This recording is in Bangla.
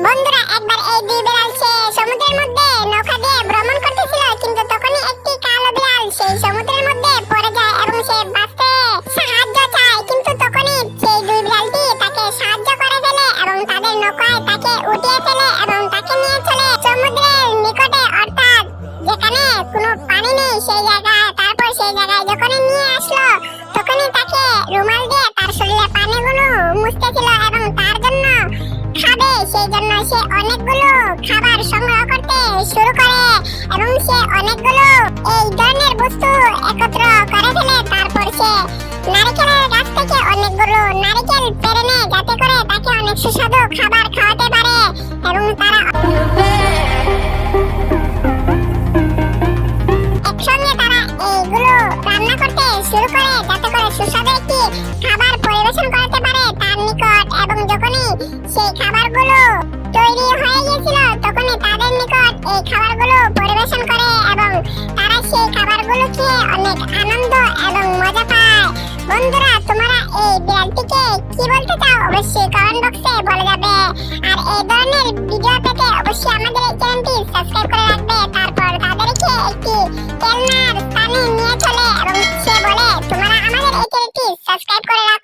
বন্ধুরা, একবার এই দুই বিড়াল সে সমুদ্রের মধ্যে নৌকা দিয়ে ভ্রমণ করতেছিল, কিন্তু তখনই একটি কালো বিড়াল সেই সমুদ্রের মধ্যে পড়ে যায় এবং সে বাঁচতে সাহায্য চায়। কিন্তু তখনই সেই দুই বিড়ালটি তাকে সাহায্য করে ফেলে এবং তাদের নৌকায় তাকে উঠিয়ে ফেলে এবং তাকে নিয়ে চলে সমুদ্রের নিকটে। অর্থাৎ যেখানে কোনো পানি নেই সেই জায়গায়, তারপর সেই জায়গায় যখনই নিয়ে আসলো, তখনই তাকে রুমাল দিয়ে তার শরীরে পানিগুলো মুছতেছিল সে অনেকগুলো খাবার সংগ্রহ করতে শুরু করে এবং সে অনেকগুলো এই ধরনের বস্তু একত্র করে ফেলে। তারপর সে নারকেলের গাছ থেকে অনেকগুলো নারকেল পেরে নেয়, যাতে করে তাকে অনেক সুস্বাদু খাবার খাওয়াতে পারে এবং তারা করতে শুরু করে, যাতে খাবার সেই খাবারগুলো অনেক আনন্দ এবং মজা পায়। বন্ধুরা, তোমরা এই বিড়ালটিকে কি বলতে চাও? অবশ্যই কমেন্ট বক্সে বলে যাবে। আর এই ধরনের ভিডিও পেতে অবশ্যই আমাদের এই চ্যানেলটি সাবস্ক্রাইব করে রাখবে। তারপর তাদেরকে একটি খেলনার স্থানে নিয়ে চলে এবং সে বলে, তোমরা আমাদের এই চ্যানেলটি সাবস্ক্রাইব করে রাখো।